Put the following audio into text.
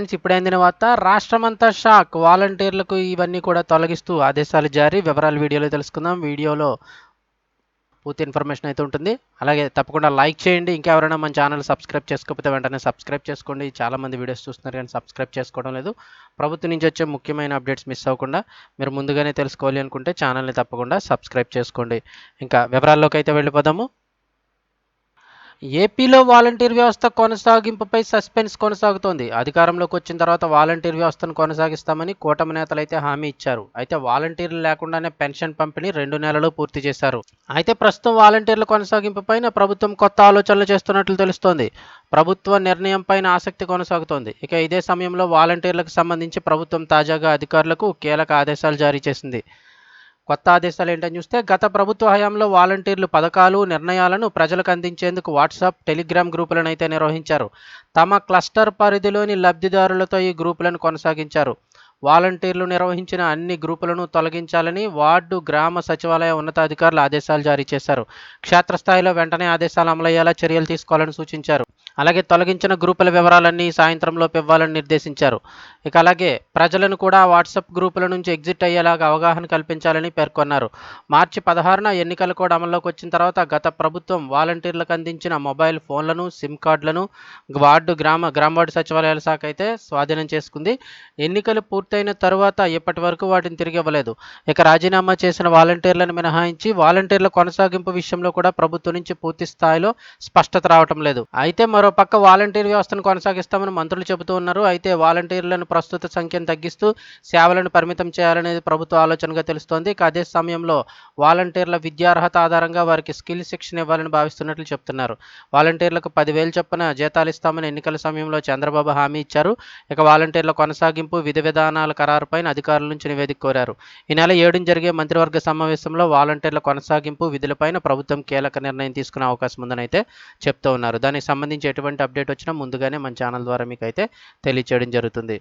Friends ఇప్పుడే అందిన వార్త రాష్ట్రమంతా షాక్. వాలంటీర్లకు ఇవన్నీ కూడా తొలగిస్తూ ఆదేశాలు జారీ. వివరాలు వీడియోలో తెలుసుకుందాం. వీడియోలో పూర్తి ఇన్ఫర్మేషన్ అయితే ఉంటుంది. అలాగే తప్పకుండా లైక్ చేయండి. ఇంకా ఎవరైనా మన ఛానల్ సబ్స్క్రైబ్ చేసుకోకపోతే వెంటనే సబ్స్క్రైబ్ చేసుకోండి. చాలా మంది వీడియోస్ చూస్తున్నారు కానీ సబ్స్క్రైబ్ చేసుకోవడం లేదు. ప్రభుత్వం నుంచి వచ్చే ముఖ్యమైన అప్డేట్స్ మిస్ అవ్వకుండా మీరు ముందుగానే తెలుసుకోవాలి అనుకుంటే ఛానల్ని తప్పకుండా సబ్స్క్రైబ్ చేసుకోండి. ఇంకా వివరాల్లోకి అయితే వెళ్ళిపోదాము. ఏపీలో వాలంటీర్ వ్యవస్థ కొనసాగింపుపై సస్పెన్స్ కొనసాగుతోంది. అధికారంలోకి వచ్చిన తర్వాత వాలంటీర్ వ్యవస్థను కొనసాగిస్తామని కూటమి నేతలు అయితే హామీ ఇచ్చారు. అయితే వాలంటీర్లు లేకుండానే పెన్షన్ పంపిణీ రెండు నెలలు పూర్తి చేశారు. అయితే ప్రస్తుతం వాలంటీర్ల కొనసాగింపుపైన ప్రభుత్వం కొత్త ఆలోచనలు చేస్తున్నట్లు తెలుస్తోంది. ప్రభుత్వ నిర్ణయం పైన ఆసక్తి కొనసాగుతోంది. ఇక ఇదే సమయంలో వాలంటీర్లకు సంబంధించి ప్రభుత్వం తాజాగా అధికారులకు కీలక ఆదేశాలు జారీ చేసింది. కొత్త ఆదేశాలు ఏంటని చూస్తే గత ప్రభుత్వ హయాంలో వాలంటీర్లు పథకాలు నిర్ణయాలను ప్రజలకు అందించేందుకు వాట్సాప్ టెలిగ్రామ్ గ్రూపులను అయితే నిర్వహించారు. తమ క్లస్టర్ పరిధిలోని లబ్ధిదారులతో ఈ గ్రూపులను కొనసాగించారు. వాలంటీర్లు నిర్వహించిన అన్ని గ్రూపులను తొలగించాలని వార్డు గ్రామ సచివాలయ ఉన్నతాధికారులు ఆదేశాలు జారీ చేశారు. క్షేత్రస్థాయిలో వెంటనే ఆదేశాలు అమలయ్యేలా చర్యలు తీసుకోవాలని సూచించారు. అలాగే తొలగించిన గ్రూపుల వివరాలన్నీ సాయంత్రంలోపు ఇవ్వాలని నిర్దేశించారు. ఇక అలాగే ప్రజలను కూడా వాట్సాప్ గ్రూపుల నుంచి ఎగ్జిట్ అయ్యేలాగా అవగాహన కల్పించాలని పేర్కొన్నారు. మార్చి పదహారున ఎన్నికల కోడ్ అమల్లోకి వచ్చిన తర్వాత గత ప్రభుత్వం వాలంటీర్లకు అందించిన మొబైల్ ఫోన్లను సిమ్ కార్డులను వార్డు గ్రామ గ్రామ వార్డు సచివాలయాల శాఖ అయితే స్వాధీనం చేసుకుంది. ఎన్నికలు పూర్తయిన తరువాత ఇప్పటి వరకు వాటిని తిరిగి ఇవ్వలేదు. ఇక రాజీనామా చేసిన వాలంటీర్లను మినహాయించి వాలంటీర్ల కొనసాగింపు విషయంలో కూడా ప్రభుత్వం నుంచి పూర్తి స్థాయిలో స్పష్టత రావటం లేదు. అయితే మరో పక్క వాలంటీర్ వ్యవస్థను కొనసాగిస్తామని మంత్రులు చెబుతూ ఉన్నారు. అయితే వాలంటీర్లను ప్రస్తుత సంఖ్యను తగ్గిస్తూ సేవలను పరిమితం చేయాలనేది ప్రభుత్వ ఆలోచనగా తెలుస్తోంది. ఇక అదే సమయంలో వాలంటీర్ల విద్యార్హత ఆధారంగా వారికి స్కిల్ శిక్షణ ఇవ్వాలని భావిస్తున్నట్లు చెప్తున్నారు. వాలంటీర్లకు పదివేలు చొప్పున జీతాలు ఇస్తామని ఎన్నికల సమయంలో చంద్రబాబు హామీ ఇచ్చారు. ఇక వాలంటీర్ల కొనసాగింపు విధి విధానాల ఖరారుపైన అధికారుల నుంచి నివేదిక కోరారు. ఈ నెల ఏడున జరిగే మంత్రివర్గ సమావేశంలో వాలంటీర్ల కొనసాగింపు విధులపైన ప్రభుత్వం కీలక నిర్ణయం తీసుకునే అవకాశం ఉందని అయితే చెప్తూ ఉన్నారు. దానికి సంబంధించి ఎటువంటి అప్డేట్ వచ్చినా ముందుగానే మన ఛానల్ ద్వారా మీకు అయితే తెలియచేయడం జరుగుతుంది.